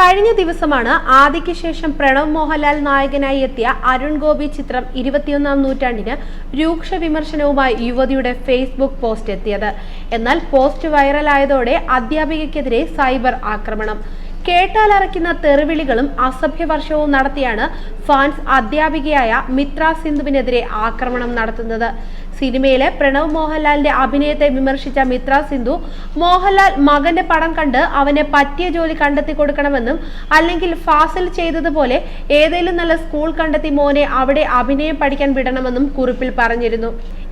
കഴിഞ്ഞ ദിവസമാണ് ആദിക്ക് ശേഷം പ്രണവ് മോഹൻലാൽ നായകനായി എത്തിയ അരുൺ ഗോപി ചിത്രം ഇരുപത്തിയൊന്നാം നൂറ്റാണ്ടിന് രൂക്ഷ വിമർശനവുമായി യുവതിയുടെ ഫേസ്ബുക്ക് പോസ്റ്റ് എത്തിയത്. എന്നാൽ പോസ്റ്റ് വൈറലായതോടെ അധ്യാപികയ്ക്കെതിരെ സൈബർ ആക്രമണം. കേട്ടാലറയ്ക്കുന്ന തെറിവിളികളും അസഭ്യവർഷവും നടത്തിയാണ് ഫാൻസ് അധ്യാപികയായ മിത്ര സിന്ധുവിനെതിരെ ആക്രമണം നടത്തുന്നത്. സിനിമയിലെ പ്രണവ് മോഹൻലാലിന്റെ അഭിനയത്തെ വിമർശിച്ച മിത്ര സിന്ധു മോഹൻലാൽ മകന്റെ പടം കണ്ട് അവനെ പറ്റിയ ജോലി കണ്ടെത്തി കൊടുക്കണമെന്നും അല്ലെങ്കിൽ ഫാസിൽ ചെയ്തതുപോലെ ഏതെങ്കിലും നല്ല സ്കൂൾ കണ്ടെത്തി മോനെ അവിടെ അഭിനയം പഠിക്കാൻ വിടണമെന്നും കുറിപ്പിൽ പറഞ്ഞിരുന്നു.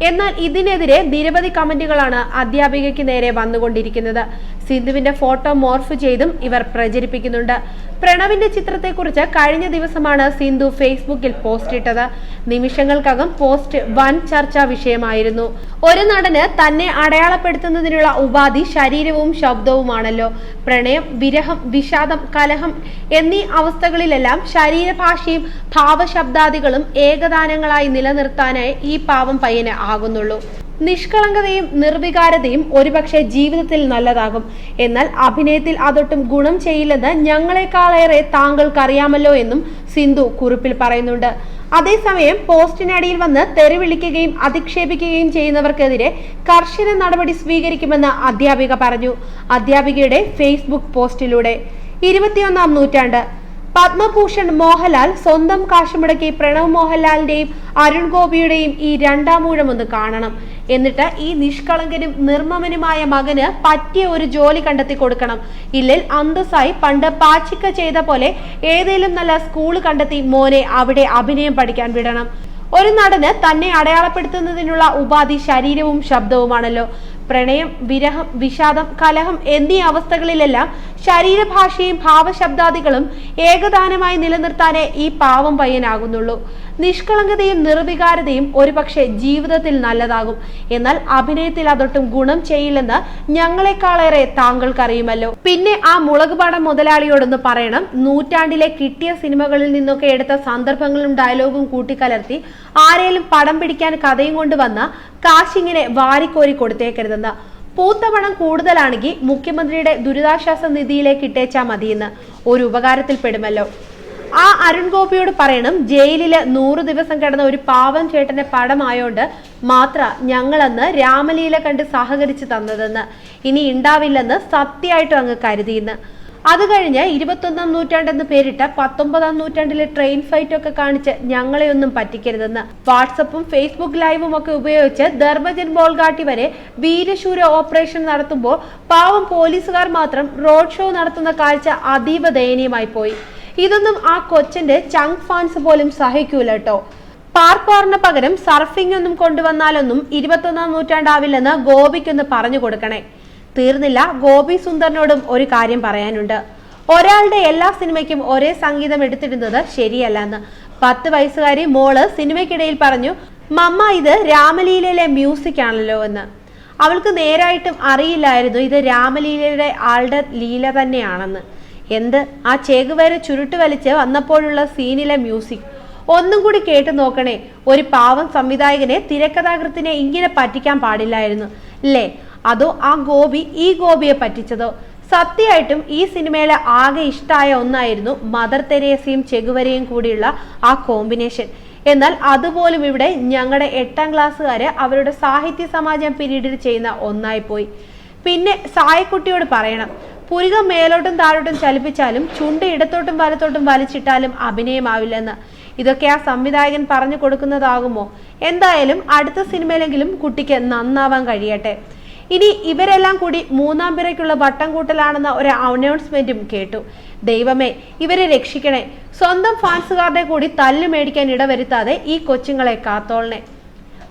എന്നാൽ ഇതിനെതിരെ നിരവധി കമന്റുകളാണ് അധ്യാപികയ്ക്ക് നേരെ വന്നുകൊണ്ടിരിക്കുന്നത്. സിന്ധുവിന്റെ ഫോട്ടോ മോർഫ് ചെയ്തും ഇവർ പ്രചരിപ്പിക്കുന്നുണ്ട്. പ്രണവിന്റെ ചിത്രത്തെക്കുറിച്ച് കഴിഞ്ഞ ദിവസമാണ് സിന്ധു ഫേസ്ബുക്കിൽ പോസ്റ്റ് ഇട്ടത്. നിമിഷങ്ങൾക്കകം പോസ്റ്റ് വൻ ചർച്ചാ വിഷയമായിരുന്നു. ഒരു നടന് തന്നെ അടയാളപ്പെടുത്തുന്നതിനുള്ള ഉപാധി ശരീരവും ശബ്ദവുമാണല്ലോ. പ്രണയം വിരഹം വിഷാദം കലഹം എന്നീ അവസ്ഥകളിലെല്ലാം ശരീരഭാഷയും ഭാവശബ്ദാദികളും ഏകദാനങ്ങളായി നിലനിർത്താനായി ഈ പാവം പയ്യന് ആകുന്നുള്ളൂ. നിഷ്കളങ്കതയും നിർവികാരതയും ഒരുപക്ഷെ ജീവിതത്തിൽ നല്ലതാകും. എന്നാൽ അഭിനയത്തിൽ അതൊട്ടും ഗുണം ചെയ്യില്ലെന്ന് ഞങ്ങളെക്കാളേറെ താങ്കൾക്കറിയാമല്ലോ എന്നും സിന്ധു കുറിപ്പിൽ പറയുന്നുണ്ട്. അതേസമയം പോസ്റ്റിനടിയിൽ വന്ന് തെറി വിളിക്കുകയും അധിക്ഷേപിക്കുകയും ചെയ്യുന്നവർക്കെതിരെ കർശന നടപടി സ്വീകരിക്കുമെന്ന് അധ്യാപിക പറഞ്ഞു. അധ്യാപികയുടെ ഫേസ്ബുക്ക് പോസ്റ്റിലൂടെ. ഇരുപത്തിയൊന്നാം നൂറ്റാണ്ട്. പത്മഭൂഷൺ മോഹൻലാൽ സ്വന്തം കാശുമുടക്കി പ്രണവ് മോഹൻലാലിന്റെയും അരുൺ ഗോപിയുടെയും ഈ രണ്ടാം ഒന്ന് കാണണം. എന്നിട്ട് ഈ നിഷ്കളങ്കനും നിർമ്മമനുമായ മകന് പറ്റിയ ഒരു ജോലി കണ്ടെത്തി കൊടുക്കണം. ഇല്ലിൽ അന്തസ്സായി പണ്ട് പാച്ചിക്ക ചെയ്ത പോലെ ഏതെങ്കിലും നല്ല സ്കൂൾ കണ്ടെത്തി മോനെ അവിടെ അഭിനയം പഠിക്കാൻ വിടണം. ഒരു നടന് തന്നെ അടയാളപ്പെടുത്തുന്നതിനുള്ള ഉപാധി ശരീരവും ശബ്ദവുമാണല്ലോ. പ്രണയം വിരഹം വിഷാദം കലഹം എന്നീ അവസ്ഥകളിലെല്ലാം ശരീരഭാഷയും ഭാവശബ്ദാദികളും ഏകദാനമായി നിലനിർത്താനേ ഈ പാവം പയ്യനാകുന്നുള്ളൂ. നിഷ്കളങ്കതയും നിർവികാരതയും ഒരുപക്ഷെ ജീവിതത്തിൽ നല്ലതാകും. എന്നാൽ അഭിനയത്തിൽ അതൊട്ടും ഗുണം ചെയ്യില്ലെന്ന് ഞങ്ങളെക്കാളേറെ താങ്കൾക്കറിയുമല്ലോ. പിന്നെ ആ മുളകുപാടം മുതലാളിയോടൊന്ന് പറയണം. നൂറ്റാണ്ടിലെ കിട്ടിയ സിനിമകളിൽ നിന്നൊക്കെ എടുത്ത സന്ദർഭങ്ങളും ഡയലോഗും കൂട്ടിക്കലർത്തി ആരേലും പടം പിടിക്കാൻ കഥയും കൊണ്ടുവന്ന കാശിങ്ങനെ വാരിക്കോരി കൊടുത്തേക്കരുതെന്ന്. പൂത്ത പണം കൂടുതലാണെങ്കിൽ മുഖ്യമന്ത്രിയുടെ ദുരിതാശ്വാസ നിധിയിലേക്ക് ഇട്ടേച്ചാ മതിയെന്ന് ഒരു ഉപകാരത്തിൽ പെടുമല്ലോ ആ അരുൺ ഗോപിയോട് പറയണം ജയിലിൽ നൂറ് ദിവസം കിടന്ന ഒരു പാവം ചേട്ടന്റെ പടമായോണ്ട് മാത്ര ഞങ്ങളന്ന് രാമലീല കണ്ട് സഹകരിച്ചു തന്നതെന്ന്. ഇനി ഉണ്ടാവില്ലെന്ന് സത്യമായിട്ടും അങ്ങ് കരുതിയെന്ന്. അത് കഴിഞ്ഞ് ഇരുപത്തൊന്നാം നൂറ്റാണ്ടെന്ന് പേരിട്ട പത്തൊമ്പതാം നൂറ്റാണ്ടിലെ ട്രെയിൻ ഫൈറ്റ് ഒക്കെ കാണിച്ച് ഞങ്ങളെ ഒന്നും പറ്റിക്കരുതെന്ന് വാട്സപ്പും ഫേസ്ബുക്ക് ലൈവും ഒക്കെ ഉപയോഗിച്ച് ധർമ്മജൻ ബോൾഗാട്ടി വരെ വീരശൂര ഓപ്പറേഷൻ നടത്തുമ്പോൾ പാവം പോലീസുകാർ മാത്രം റോഡ് ഷോ നടത്തുന്ന കാഴ്ച അതീവ ദയനീയമായി പോയി. ഇതൊന്നും ആ കൊച്ചന്റെ ചങ്ക് ഫാൻസ് പോലും സഹിക്കൂല കേട്ടോ. പാർപ്പാറിന് പകരം സർഫിംഗ് ഒന്നും കൊണ്ടുവന്നാലൊന്നും ഇരുപത്തൊന്നാം നൂറ്റാണ്ടാവില്ലെന്ന് ഗോപിക്കൊന്ന് പറഞ്ഞു കൊടുക്കണേ. തീർന്നില്ല. ഗോപി സുന്ദറിനോടും ഒരു കാര്യം പറയാനുണ്ട്. ഒരാളുടെ എല്ലാ സിനിമയ്ക്കും ഒരേ സംഗീതം എടുത്തിടുന്നത് ശരിയല്ലെന്ന്. പത്ത് വയസ്സുകാരി മോൾ സിനിമയ്ക്കിടയിൽ പറഞ്ഞു മമ്മ ഇത് രാമലീലയിലെ മ്യൂസിക് ആണല്ലോ എന്ന്. അവൾക്ക് നേരായിട്ടും അറിയില്ലായിരുന്നു ഇത് രാമലീലയുടെ ആളുടെ ലീല തന്നെയാണെന്ന്. എന്ത്? ആ ചേകുവരെ ചുരുട്ട് വലിച്ച് വന്നപ്പോഴുള്ള സീനിലെ മ്യൂസിക്. ഒന്നും കൂടി കേട്ടു നോക്കണേ ഒരു പാവം സംവിധായകനെ തിരക്കഥാകൃത്തിനെ ഇങ്ങനെ പറ്റിക്കാൻ പാടില്ലായിരുന്നു. അല്ലേ അതോ ആ ഗോപി ഈ ഗോപിയെ പറ്റിച്ചതോ? സത്യമായിട്ടും ഈ സിനിമയിലെ ആകെ ഇഷ്ടമായ ഒന്നായിരുന്നു മദർ തെരേസയും ചെകുവരയും കൂടിയുള്ള ആ കോമ്പിനേഷൻ. എന്നാൽ അതുപോലും ഇവിടെ ഞങ്ങളുടെ എട്ടാം ക്ലാസ്സുകാര് അവരുടെ സാഹിത്യ സമാജം പിരീഡിൽ ചെയ്യുന്ന ഒന്നായി പോയി പിന്നെ സായക്കുട്ടിയോട് പറയണം. പുരികം മേലോട്ടും താഴോട്ടും ചലിപ്പിച്ചാലും ചുണ്ട് ഇടത്തോട്ടും വലത്തോട്ടും വലിച്ചിട്ടാലും അഭിനയമാവില്ലെന്ന്. ഇതൊക്കെ ആ സംവിധായകൻ പറഞ്ഞു കൊടുക്കുന്നതാകുമോ? എന്തായാലും അടുത്ത സിനിമയിലെങ്കിലും കുട്ടിക്ക് നന്നാവാൻ കഴിയട്ടെ. ഇനി ഇവരെല്ലാം കൂടി മൂന്നാം പിറയ്ക്കുള്ള വട്ടം കൂട്ടലാണെന്ന ഒരു അനൗൺസ്മെന്റും കേട്ടു. ദൈവമേ ഇവരെ രക്ഷിക്കണേ. സ്വന്തം ഫാൻസുകാരുടെ കൂടി തല്ല് മേടിക്കാൻ ഇടവരുത്താതെ ഈ കൊച്ചുങ്ങളെ കാത്തോളണേ.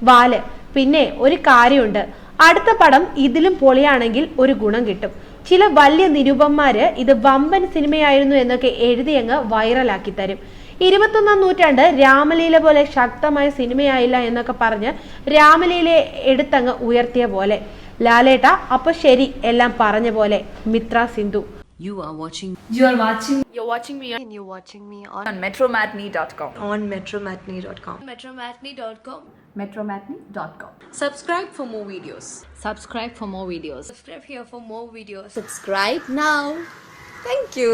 വാൽ പിന്നെ ഒരു കാര്യമുണ്ട്. അടുത്ത പടം ഇതിലും പൊളിയാണെങ്കിൽ ഒരു ഗുണം കിട്ടും. ചില വലിയ നിരൂപന്മാര് ഇത് വമ്പൻ സിനിമയായിരുന്നു എന്നൊക്കെ എഴുതിയങ്ങ് വൈറലാക്കി തരും. ഇരുപത്തൊന്നാം നൂറ്റാണ്ട് രാമലീല പോലെ ശക്തമായ സിനിമയായില്ല എന്നൊക്കെ പറഞ്ഞ് രാമലീലയെ എടുത്തങ്ങ് ഉയർത്തിയ പോലെ. ലാലേട്ട അപ്പൊ ശരി എല്ലാം പറഞ്ഞ പോലെ Mitra Sindhu You are watching You are watching You're watching me and you're watching me on, on metromatney.com. on metromatney.com. metromatney.com. Metromatney.com. Subscribe for more videos. Subscribe for more videos. Subscribe here for more videos. Subscribe now. Thank you.